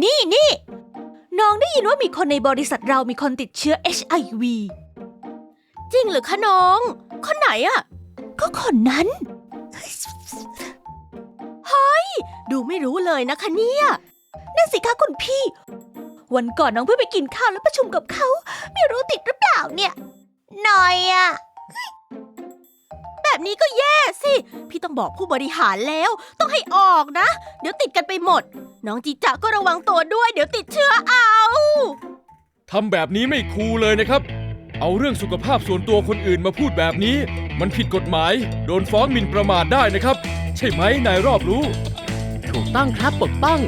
นี่นี่น้องได้ยินว่ามีคนในบริษัทเรามีคนติดเชื้อ HIV จริงหรือคะน้อง คนไหนอะก็คนนั้น เฮ้ย ดูไม่รู้เลยนะคะเนี่ยนั่นสิคะคุณพี่ วันก่อนน้องเพิ่งไปกินข้าวแล้วประชุมกับเขา ไม่รู้ติดหรือเปล่าเนี่ยหน่อยอะแบบนี้ก็แย่สิ พี่ต้องบอกผู้บริหารแล้ว ต้องให้ออกนะ เดี๋ยวติดกันไปหมด น้องจีจะก็ระวังตัวด้วยเดี๋ยวติดเชื้อเอา ทำแบบนี้ไม่คูลเลยนะครับ เอาเรื่องสุขภาพส่วนตัวคนอื่นมาพูดแบบนี้ มันผิดกฎหมาย โดนฟ้องหมิ่นประมาทได้นะครับ ใช่ไหมนายรอบรู้ ถูกต้องครับปกป้อง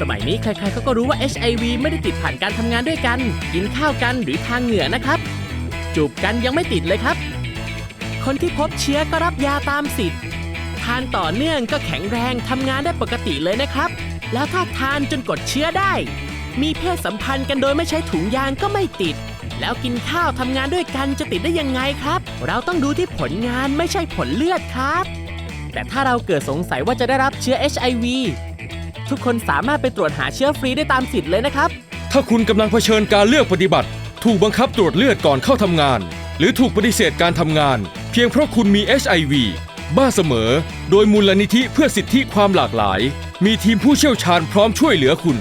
สมัยนี้ใครๆเขาก็รู้ว่า HIV ไม่ได้ติดผ่านการทำงานด้วยกัน กินข้าวกันหรือทางเหงื่อนะครับ จูบกันยังไม่ติดเลยครับ คนที่พบเชื้อก็รับยาตามสิทธิ์ ทานต่อเนื่องก็แข็งแรงทำงานได้ปกติเลยนะครับ แล้วถ้าทานจนกดเชื้อได้ มีเพศสัมพันธ์กันโดยไม่ใช้ถุงยางก็ไม่ติด แล้วกินข้าวทำงานด้วยกันจะติดได้ยังไงครับ เราต้องดูที่ผลงานไม่ใช่ผลเลือดครับ แต่ถ้าเราเกิดสงสัยว่าจะได้รับเชื้อ HIV ทุกคนสามารถไปตรวจหาเชื้อฟรีได้ตามสิทธิ์เลยนะครับ ถ้าคุณกำลังเผชิญการเลือกปฏิบัติ ถูกบังคับตรวจเลือดก่อนเข้าทำงาน หรือถูกปฏิเสธการทำงาน เพียงเพราะคุณมี HIV บ้าเสมอ โดยมูลนิธิเพื่อสิทธิความหลากหลาย มีทีมผู้เชี่ยวชาญพร้อมช่วยเหลือคุณ